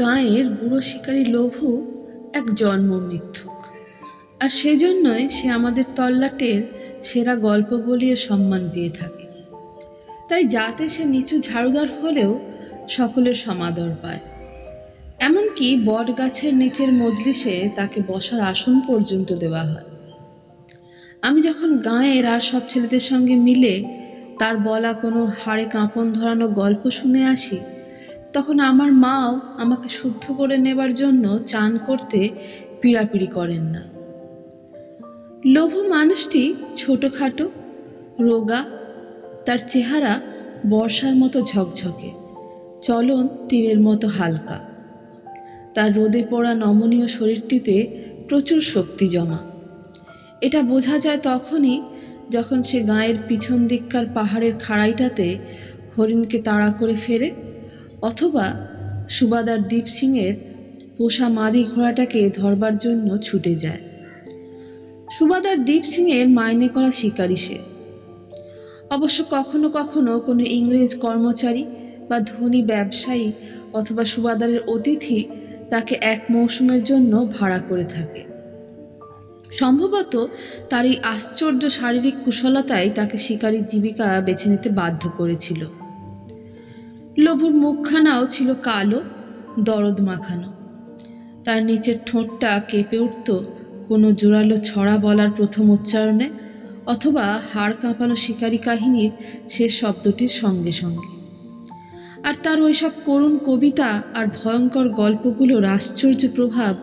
গাঁয়ের বুড়ো শিকারী লঘু এক জন্ম মিথ্যুক আর সেজন্যই সে আমাদের তল্লাটের সেরা গল্প বলিয়ে সম্মান পেয়ে থাকে। তাই যাতে সে নিচু ঝাড়ুদার হলেও সকলের সমাদর পায়। এমনকি বট গাছের নিচের মজলিসে তাকে বসার আসন পর্যন্ত দেওয়া হয়। আমি যখন গাঁয়ের আর সব ছেলেদের সঙ্গে মিলে তার বলা কোনো হাড়ে কাঁপন ধরানো গল্প শুনে আসি তখন আমার মাও আমাকে শুদ্ধ করে নেবার জন্য চান করতে পিড়াপিড়ি করেন না। লঘু মানুষটি ছোটোখাটো, রোগা, তার চেহারা বর্ষার মতো ঝকঝকে, চলন তীরের মতো হালকা। তার রোদে পড়া নমনীয় শরীরটিতে প্রচুর শক্তি জমা। এটা বোঝা যায় তখনই যখন সে গায়ের পিছন দিককার পাহাড়ের খাড়াইটাতে হরিণকে তাড়া করে ফেরে অথবা সুবাদার দীপ সিংয়ের পোষা মাদি ঘোড়াটাকে ধরবার জন্য ছুটে যায়। সুবাদার দীপ সিংয়ের মাইনে করা শিকারী সে। অবশ্য কখনো কখনো কোনো ইংরেজ কর্মচারী বা ধনী ব্যবসায়ী অথবা সুবাদারের অতিথি তাকে এক মৌসুমের জন্য ভাড়া করে থাকে। সম্ভবত তার এই আশ্চর্য শারীরিক কুশলতাই তাকে শিকারীর জীবিকা বেছে নিতে বাধ্য করেছিল। লঘুর মুখখানাও ছিল কালো, দরদ মাখানো। তার নিচের ঠোঁটটা কেঁপে উঠত কোনো জোরালো ছড়া বলার প্রথম উচ্চারণে, অথবা হাড় কাঁপানো শিকারী কাহিনীর শেষ শব্দটির সঙ্গে সঙ্গে। আর তার ওইসব করুণ কবিতা আর ভয়ঙ্কর গল্পগুলোর আশ্চর্য প্রভাব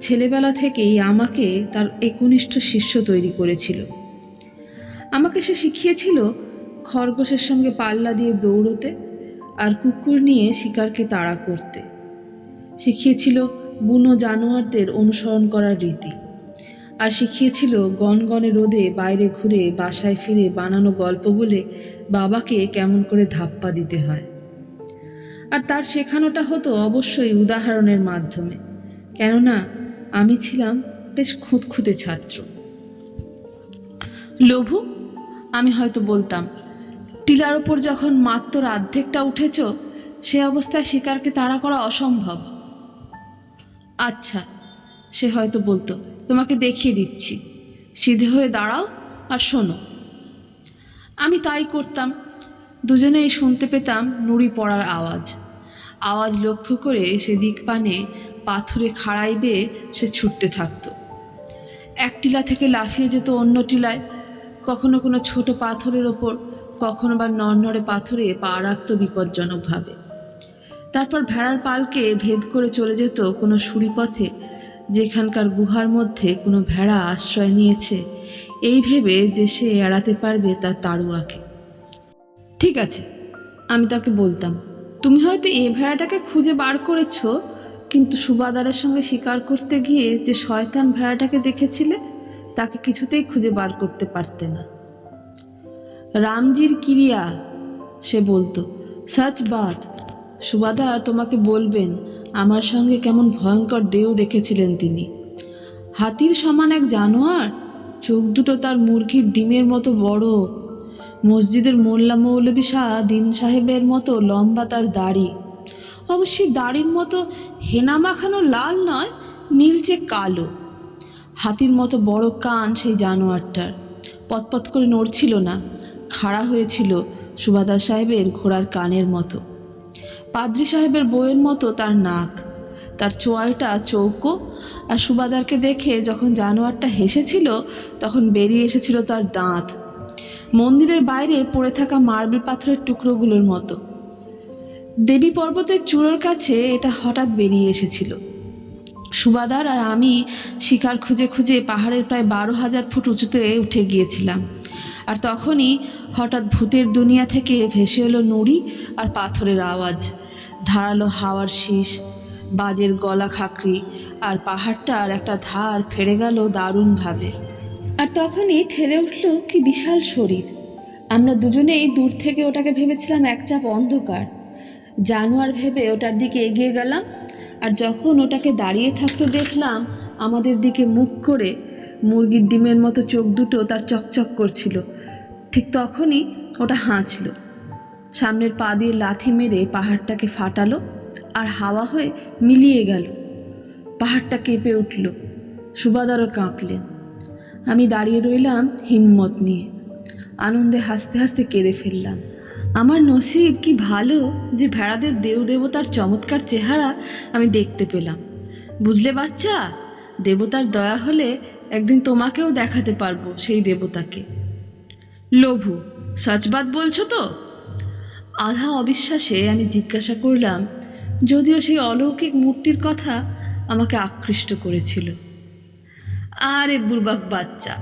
ছেলেবেলা থেকেই আমাকে তার একনিষ্ঠ শিষ্য তৈরি করেছিল। আমাকে সে শিখিয়েছিল খরগোশের সঙ্গে পাল্লা দিয়ে দৌড়তে আর কুকুর নিয়ে শিকারকে তাড়া করতে। শিখিয়েছিল বুনো জানোয়ারদের অনুসরণ করার রীতি। আর শিখিয়েছিল গনগনে রোদে বাইরে ঘুরে বাসায় ফিরে বানানো গল্প বলে বাবাকে কেমন করে ধাপ্পা দিতে হয়। আর তার শেখানোটা হতো অবশ্যই উদাহরণের মাধ্যমে। কেননা আমি ছিলাম বেশ খুঁতখুঁতে ছাত্র। লঘু আমি হয়তো বলতাম টিলার ওপর যখন মাত্র অর্ধেকটা উঠেছ, সে অবস্থায় শিকারকে তাড়া করা অসম্ভব। আচ্ছা সে হয়তো বলতো, তোমাকে দেখিয়ে দিচ্ছি। সিধে হয়ে দাঁড়াও আর শোনো। আমি তাই করতাম। দুজনেই শুনতে পেতাম নুড়ি পড়ার আওয়াজ। আওয়াজ লক্ষ্য করে সে দিক পানে পাথুরে খাড়াই বেয়ে সে ছুটতে থাকতো। এক টিলা থেকে লাফিয়ে যেত অন্য টিলায়। কখনো কোনো ছোট পাথরের ওপর কখনো বা নড়নড়ে পাথরে পা রাখত বিপজ্জনকভাবে তারপর ভেড়ার পালকে ভেদ করে চলে যেত কোনো সুড়িপথে যেখানকার গুহার মধ্যে কোনো ভেড়া আশ্রয় নিয়েছে। এই ভেবে যে সে এড়াতে পারবে তার তারুয়াকে। ঠিক আছে, আমি তাকে বলতাম, তুমি হয়তো এ ভেড়াটাকে খুঁজে বার করেছ, কিন্তু সুবাদারের সঙ্গে শিকার করতে গিয়ে যে শয়তান ভেড়াটাকে দেখেছিলে, তাকে কিছুতেই খুঁজে বার করতে পারতে না। রামজির কিরিয়া, সে বলতো। সাচ বাত সুবাদার তোমাকে বলবেন, আমার সঙ্গে কেমন ভয়ঙ্কর দেহ দেখেছিলেন তিনি। হাতির সমান এক জানোয়ার, চোখ দুটো তার মুরগির ডিমের মতো বড়। মসজিদের মোল্লা মৌলবী শাহ দিন সাহেবের মতো লম্বা তার দাড়ি। অবশ্যই দাড়ির মতো হেনা মাখানো লাল নয়, নীলচে কালো। হাতির মতো বড় কান সেই জানোয়ারটার। পতপত করে নড়ছিল না। খাড়া হয়েছিল সুবাদার সাহেবের ঘোড়ার কানের মতো। পাদ্রি সাহেবের বইয়ের মতো তার নাক, তার চোয়ালটা, চৌকো আর সুবাদারকে দেখে যখন জানোয়ারটা হেসেছিল, তখন বেরিয়ে এসেছিল তার দাঁত। মন্দিরের বাইরে পড়ে থাকা মার্বেল পাথরের টুকরোগুলোর মতো। দেবী পর্বতের চূড়োর কাছে এটা হঠাৎ বেরিয়ে এসেছিল। সুবাদার আর আমি শিকার খুঁজে খুঁজে পাহাড়ের প্রায় বারো হাজার ফুট উঁচুতে উঠে গিয়েছিলাম। আর তখনই হঠাৎ ভূতের দুনিয়া থেকে ভেসে এলো নুড়ি আর পাথরের আওয়াজ। ধারালো হাওয়ার শীষ, বাজের গলা খাকরি আর পাহাড়টার একটা ধার ফেড়ে গেল দারুণভাবে। আর তখনই ঠেলে উঠল কি বিশাল শরীর। আমরা দুজনেই দূর থেকে ওটাকে ভেবেছিলাম এক চাপ অন্ধকার। জানোয়ার ভেবে ওটার দিকে এগিয়ে গেলাম আর যখন ওটাকে দাঁড়িয়ে থাকতে দেখলাম, আমাদের দিকে মুখ করে মুরগির ডিমের মতো চোখ দুটো তার চকচক করছিল। ঠিক তখনই ওটা হাঁচল। সামনের পা দিয়ে লাথি মেরে পাহাড়টাকে ফাটালো আর হাওয়া হয়ে মিলিয়ে গেল। পাহাড়টা কেঁপে উঠল। সুবাদারও কাঁপলেন। আমি দাঁড়িয়ে রইলাম হিম্মত নিয়ে। আনন্দে হাসতে হাসতে কেঁদে ফেললাম। আমার নসিব কি ভালো যে ভেড়াদের দেব দেবতার চমৎকার চেহারা আমি দেখতে পেলাম। বুঝলে বাচ্চা? দেবতার দয়া হলে একদিন তোমাকেও দেখাতে পারব সেই দেবতাকে। লঘু সচবাদ বলছো তো? আধা অবিশ্বাসে আমি জিজ্ঞাসা করলাম, যদিও সেই অলৌকিক মূর্তির কথা আমাকে আকৃষ্ট করেছিল। আরে বুর্বাক বাচ্চা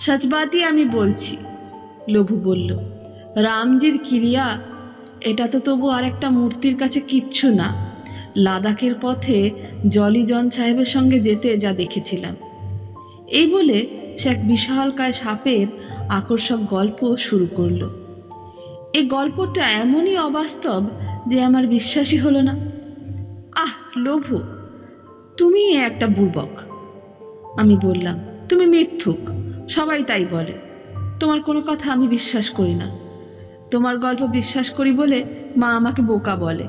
সচবাদই আমি বলছি লঘু বলল। রামজির ক্রিয়া, এটা তো তবু আর একটা মূর্তির কাছে কিচ্ছু না। লাদাখের পথে জলিজন সাহেবের সঙ্গে যেতে যা দেখেছিলাম। এই বলে সে এক বিশালকায় সাপের আকর্ষক গল্প শুরু করল। এই গল্পটা এমনই অবাস্তব যে আমার বিশ্বাসই হলো না। আহ, লোভ, তুমি একটা বুর্বক আমি বললাম, তুমি মিথ্যুক, সবাই তাই বলে। তোমার কোনো কথা আমি বিশ্বাস করি না। তোমার গল্প বিশ্বাস করি বলে মা আমাকে বোকা বলে।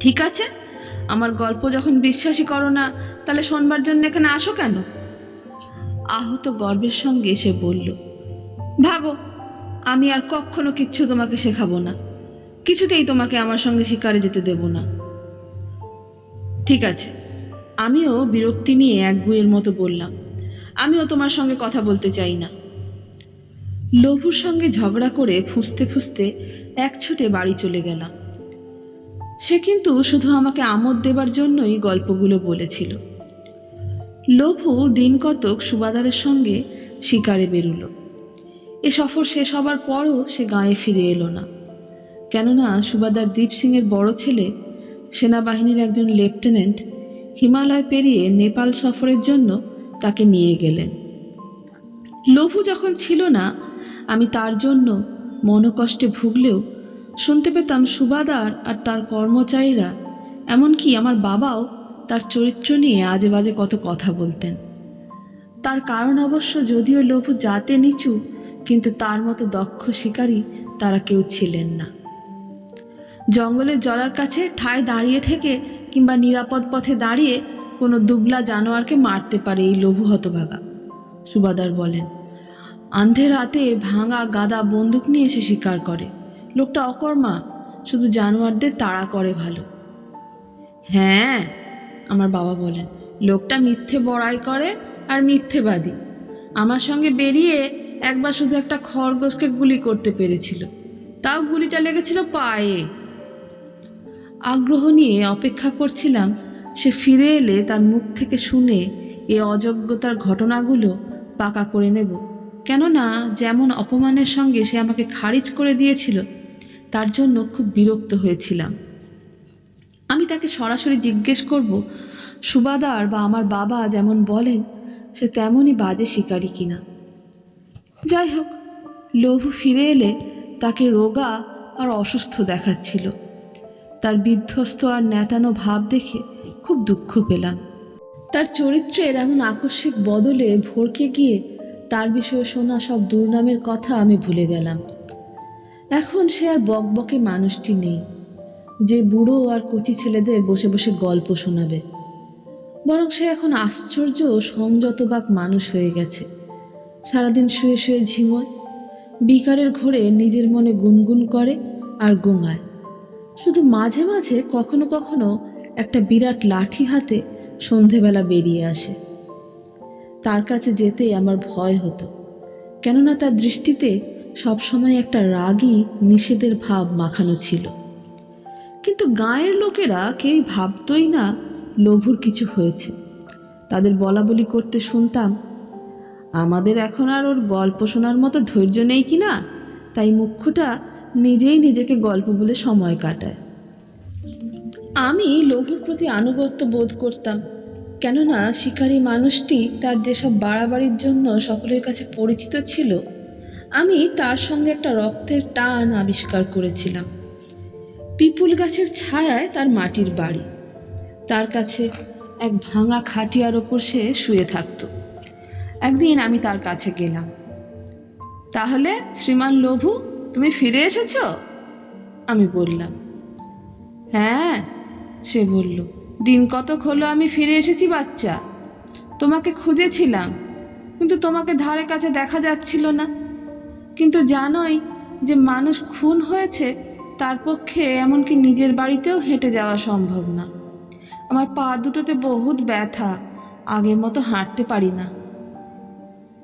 ঠিক আছে, আমার গল্প যখন বিশ্বাসই করো না, তাহলে শোনবার জন্য এখানে আসো কেন? আহত গর্বের সঙ্গে সে বলল, ভাগো, আমি আর কখনো কিচ্ছু তোমাকে শেখাবো না। কিছুতেই তোমাকে আমার সঙ্গে শিকারে যেতে দেব না। ঠিক আছে, আমিও বিরক্তি নিয়ে এক গুয়ের মতো বললাম, আমিও তোমার সঙ্গে কথা বলতে চাই না। লঘুর সঙ্গে ঝগড়া করে ফুঁসতে ফুঁসতে এক ছুটে বাড়ি চলে গেলাম। সে কিন্তু শুধু আমাকে আমোদ দেবার জন্যই গল্পগুলো বলেছিল। লঘু দিন কতক সুবাদারের সঙ্গে শিকারে বেরুলো। এ সফর শেষ হবার পরও সে গাঁয়ে ফিরে এলো না। কেননা সুবাদার দীপ সিংয়ের বড় ছেলে, সেনাবাহিনীর একজন লেফটেন্যান্ট, হিমালয় পেরিয়ে নেপাল সফরের জন্য তাকে নিয়ে গেলেন। লঘু যখন ছিল না, আমি তার জন্য মনকষ্টে ভুগলেও শুনতে পেতাম সুবাদার আর তার কর্মচারীরা, এমনকি আমার বাবাও তার চরিত্র নিয়ে আজে বাজে কত কথা বলতেন। তার কারণ অবশ্য যদিও লঘু জাতে নিচু, কিন্তু তার মতো দক্ষ শিকারী তারা কেউ ছিলেন না। জঙ্গলের জলার কাছে ঠায় দাঁড়িয়ে থেকে কিংবা নিরাপদ পথে দাঁড়িয়ে কোনো দুবলা জানোয়ারকে মারতে পারে এই লঘু হতভাগা, সুবাদার বলেন। আন্ধে রাতে ভাঙা গাদা বন্দুক নিয়ে এসে শিকার করে। লোকটা অকর্মা, শুধু জানোয়ারদের তাড়া করে ভালো। হ্যাঁ আমার বাবা বলেন, লোকটা মিথ্যে বড়াই করে আর মিথ্যেবাদী। আমার সঙ্গে বেরিয়ে একবার শুধু একটা খরগোশকে গুলি করতে পেরেছিল। তাও গুলিটা লেগেছিল পায়ে। আগ্রহ নিয়ে অপেক্ষা করছিলাম, সে ফিরে এলে তার মুখ থেকে শুনে এ অযোগ্যতার ঘটনাগুলো পাকা করে নেব। কেননা, যেমন অপমানের সঙ্গে সে আমাকে খারিজ করে দিয়েছিল, তার জন্য খুব বিরক্ত হয়েছিলাম। আমি তাকে সরাসরি জিজ্ঞেস করব সুবাদার বা আমার বাবা যেমন বলেন, সে তেমনই বাজে শিকারী কিনা। যাই হোক লঘু ফিরে এলে তাকে রোগা আর অসুস্থ দেখাচ্ছিল। তার বিধ্বস্ত আর নেতানো ভাব দেখে খুব দুঃখ পেলাম। তার চরিত্রের এমন আকস্মিক বদলে ভরকে গিয়ে তার বিষয়ে শোনা সব দুর্নামের কথা আমি ভুলে গেলাম। এখন সে আর বকবকে মানুষটি নেই। যে বুড়ো আর কচি ছেলেদের বসে বসে গল্প শোনাবে। বরং সে এখন আশ্চর্য সংযতবাক মানুষ হয়ে গেছে। সারাদিন শুয়ে শুয়ে ঝিমোয় বিকারের ঘোরে নিজের মনে গুনগুন করে আর গোঙায়। শুধু মাঝে মাঝে কখনো কখনো একটা বিরাট লাঠি হাতে সন্ধেবেলা বেরিয়ে আসে। তার কাছে যেতে আমার ভয় হতো, কেননা তার দৃষ্টিতে সবসময় একটা রাগী নিষেধের ভাব মাখানো ছিল। কিন্তু গাঁয়ের লোকেরা কেউই ভাবতই না লঘুর কিছু হয়েছে। তাদের বলা বলি করতে শুনতাম, আমাদের এখন আর ওর গল্প শোনার মতো ধৈর্য নেই কি না? তাই মুখ্যটা নিজেই নিজেকে গল্প বলে সময় কাটায়। আমি লঘুর প্রতি আনুগত্য বোধ করতাম, কেননা শিকারী মানুষটি তার যেসব বাড়াবাড়ির জন্য সকলের কাছে পরিচিত ছিল, আমি তার সঙ্গে একটা রক্তের টান আবিষ্কার করেছিলাম। পিপুল গাছের ছায়ায় তার মাটির বাড়ি। তার কাছে এক ভাঙা খাটিয়ার ওপর সে শুয়ে থাকতো। একদিন আমি তার কাছে গেলাম। তাহলে, শ্রীমান লঘু তুমি ফিরে এসেছ? আমি বললাম। হ্যাঁ সে বলল। দিন কতক হলো আমি ফিরে এসেছি, বাচ্চা। তোমাকে খুঁজেছিলাম, কিন্তু তোমাকে ধারে কাছে দেখা যাচ্ছিল না। কিন্তু জানোই যে মানুষ খুন হয়েছে তার পক্ষে এমনকি নিজের বাড়িতেও হেঁটে যাওয়া সম্ভব না। আমার পা দুটোতে বহুত ব্যথা, আগের মতো হাঁটতে পারি না।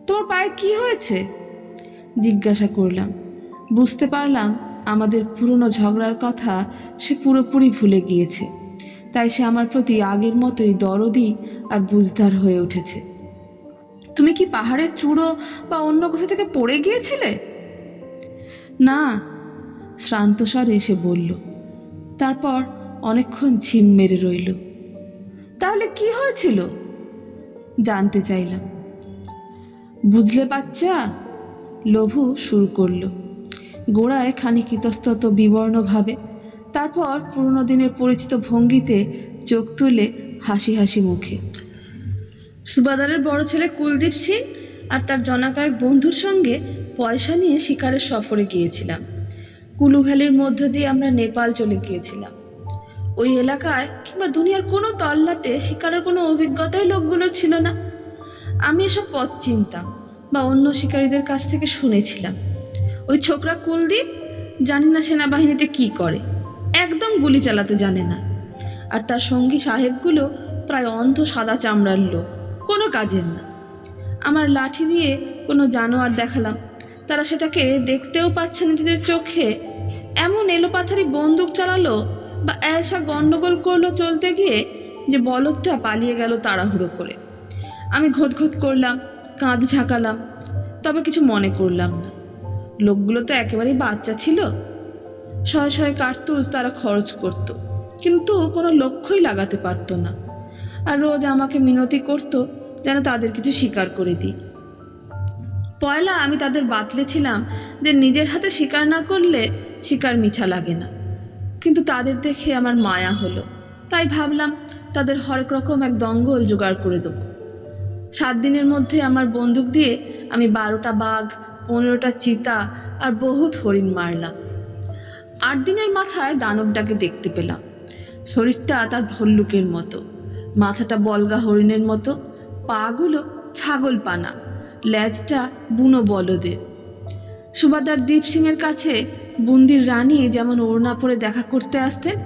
তোর পায়ে কি হয়েছে? জিজ্ঞাসা করলাম। বুঝতে পারলাম আমাদের পুরনো ঝগড়ার কথা সে পুরোপুরি ভুলে গিয়েছে। তাই সে আমার প্রতি আগের মতোই দরদি আর বুঝদার হয়ে উঠেছে। তুমি কি পাহাড়ের চূড়ো বা অন্য কোথা থেকে পড়ে গিয়েছিলে? না শ্রান্ত স্বরে এসে বলল, তারপর অনেকক্ষণ ঝিম মেরে রইল। তাহলে কি হয়েছিল? জানতে চাইলাম। বুঝলে বাচ্চা? লঘু শুরু করল। গোড়ায় খানিক ইতস্তত বিবর্ণভাবে, তারপর পুরনো দিনের পরিচিত ভঙ্গিতে চোখ তুলে হাসি হাসি মুখে। সুবাদারের বড় ছেলে কুলদীপ সিং আর তার জনাকয়েক বন্ধুর সঙ্গে পয়সা নিয়ে শিকারের সফরে গিয়েছিলাম। কুলু ভ্যালির মধ্য দিয়ে আমরা নেপাল চলে গিয়েছিলাম। ওই এলাকায় কিংবা দুনিয়ার কোনো তল্লাটে শিকারের কোনো অভিজ্ঞতাই লোকগুলোর ছিল না। আমি এসব পথ চিনতাম বা অন্য শিকারীদের কাছ থেকে শুনেছিলাম। ওই ছোকরা কুলদীপ জানি না সেনাবাহিনীতে কি করে, একদম গুলি চালাতে জানে না। আর তার সঙ্গী সাহেবগুলো প্রায় অন্ধ সাদা চামড়ার লোক, কোনো কাজের না। আমার লাঠি দিয়ে কোনো জানোয়ার দেখালাম তারা সেটাকে দেখতেও পাচ্ছে না নিজেদের চোখে। এমন এলোপাথারি বন্দুক চালালো বা এসা গণ্ডগোল করল চলতে গিয়ে যে বলদটা পালিয়ে গেল তাড়াহুড়ো করে। আমি ঘোত করলাম, কাঁধ ঝাঁকালাম, তবে কিছু মনে করলাম না। লোকগুলো তো একেবারেই বাচ্চা ছিল। শয়ে শয়ে কার্তুজ তারা খরচ করত, কিন্তু কোনো লক্ষ্যই লাগাতে পারতো না। আর রোজ আমাকে মিনতি করত যেন তাদের কিছু স্বীকার করে দিই। পয়লা আমি তাদের বাতলেছিলাম যে নিজের হাতে শিকার না করলে শিকার মিঠা লাগে না। কিন্তু তাদের দেখে আমার মায়া হলো। তাই ভাবলাম তাদের হরেক রকম এক দঙ্গল জোগাড় করে দেবো। সাত দিনের মধ্যে আমার বন্দুক দিয়ে আমি বারোটা বাঘ, পনেরোটা চিতা আর বহুত হরিণ মারলাম। আট দিনের মাথায় দানবটাকে দেখতে পেলাম। শরীরটা তার ভল্লুকের মতো। মাথাটা বলগা হরিণের মতো। পাগুলো ছাগল পানা লেজটা বুনো বলদের। সুবাদার দীপ সিংয়ের কাছে বুন্দির রানী যেমন ওড়না পরে দেখা করতে আসতেন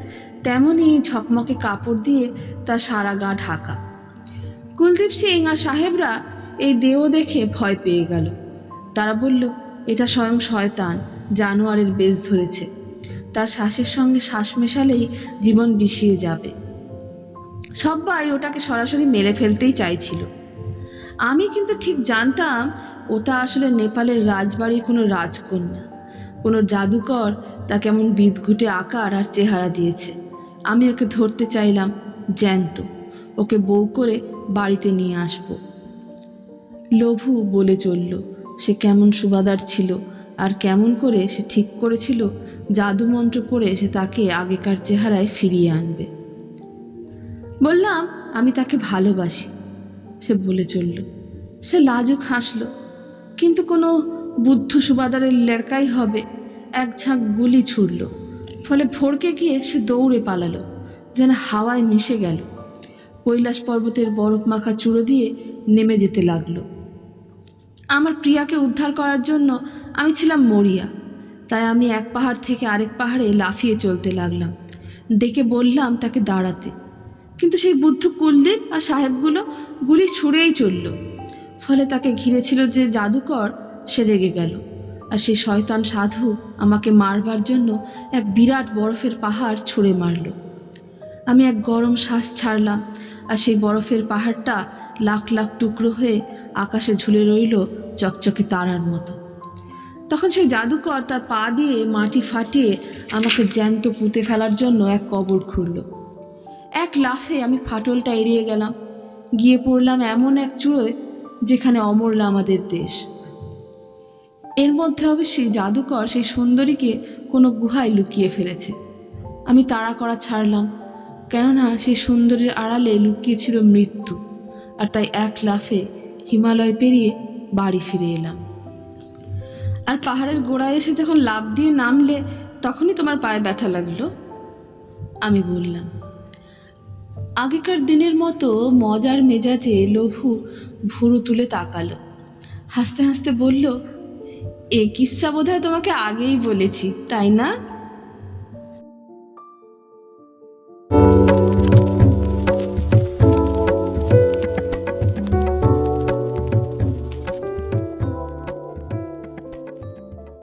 তেমনই ঝকমকে কাপড় দিয়ে তার সারা গা ঢাকা। কুলদীপ সিং আর সাহেবরা এই দেহ দেখে ভয় পেয়ে গেল। তারা বলল, এটা স্বয়ং শয়তান, জানোয়ারের বেশ ধরেছে। তার শ্বাসের সঙ্গে শ্বাস মেশালেই জীবন বিষিয়ে যাবে। সবাই ওটাকে সরাসরি মেরে ফেলতেই চাইছিল। আমি কিন্তু ঠিক জানতাম ওটা আসলে নেপালের রাজবাড়ির কোনো রাজকন্যা। কোনো জাদুকর তা কেমন বিদঘুটে আকার আর চেহারা দিয়েছে। আমি ওকে ধরতে চাইলাম জ্যান্ত। ওকে বউ করে বাড়িতে নিয়ে আসব। লভু বলে চলল, সে কেমন সুবাদার ছিল আর কেমন করে সে ঠিক করেছিল জাদুমন্ত্র পড়ে সে তাকে আগেকার চেহারায় ফিরিয়ে আনবে। বললাম, আমি তাকে ভালোবাসি সে বলে চলল। সে লাজুক হাসল। কিন্তু কোনো বুদ্ধ সুবাদারের লেরকাই হবে, এক ঝাঁক গুলি ছুড়ল। ফলে ভড়কে গিয়ে সে দৌড়ে পালালো, যেন হাওয়ায় মিশে গেল। কৈলাস পর্বতের বরফ মাখা চূড়ো দিয়ে নেমে যেতে লাগল। আমার প্রিয়াকে উদ্ধার করার জন্য আমি ছিলাম মরিয়া। তাই আমি এক পাহাড় থেকে আরেক পাহাড়ে লাফিয়ে চলতে লাগলাম। ডেকে বললাম তাকে দাঁড়াতে। কিন্তু সেই বুদ্ধ কুলদীপ আর সাহেবগুলো গুলি ছুঁড়েই চলল। ফলে তাকে ঘিরেছিল যে জাদুকর, সে রেগে গেল। আর সেই শয়তান সাধু আমাকে মারবার জন্য এক বিরাট বরফের পাহাড় ছুঁড়ে মারল। আমি এক গরম শ্বাস ছাড়লাম আর সেই বরফের পাহাড়টা লাখ লাখ টুকরো হয়ে আকাশে ঝুলে রইল চকচকে তারার মতো। তখন সেই জাদুকর তার পা দিয়ে মাটি ফাটিয়ে আমাকে জ্যান্ত পুঁতে ফেলার জন্য এক কবর খুঁড়ল এক লাফে আমি ফাটলটা এড়িয়ে গেলাম। গিয়ে পড়লাম এমন এক চূড়োয় যেখানে অমরলা আমাদের দেশ। এর মধ্যে অবশ্যই জাদুকর, সেই সুন্দরীকে কোনো গুহায় লুকিয়ে ফেলেছে। আমি তাড়া করা ছাড়লাম, কেননা সেই সুন্দরীর আড়ালে লুকিয়েছিল মৃত্যু, আর তাই এক লাফে হিমালয় পেরিয়ে বাড়ি ফিরে এলাম। আর পাহাড়ের গোড়ায় এসে যখন লাফ দিয়ে নামলে, তখনই তোমার পায়ে ব্যথা লাগল? আমি বললাম আগেকার দিনের মতো মজার মেজাজে লঘু ভুরু তুলে তাকালো। হাসতে হাসতে বলল, এ কিসা বোধহয় তোমাকে আগেই বলেছি, তাই না?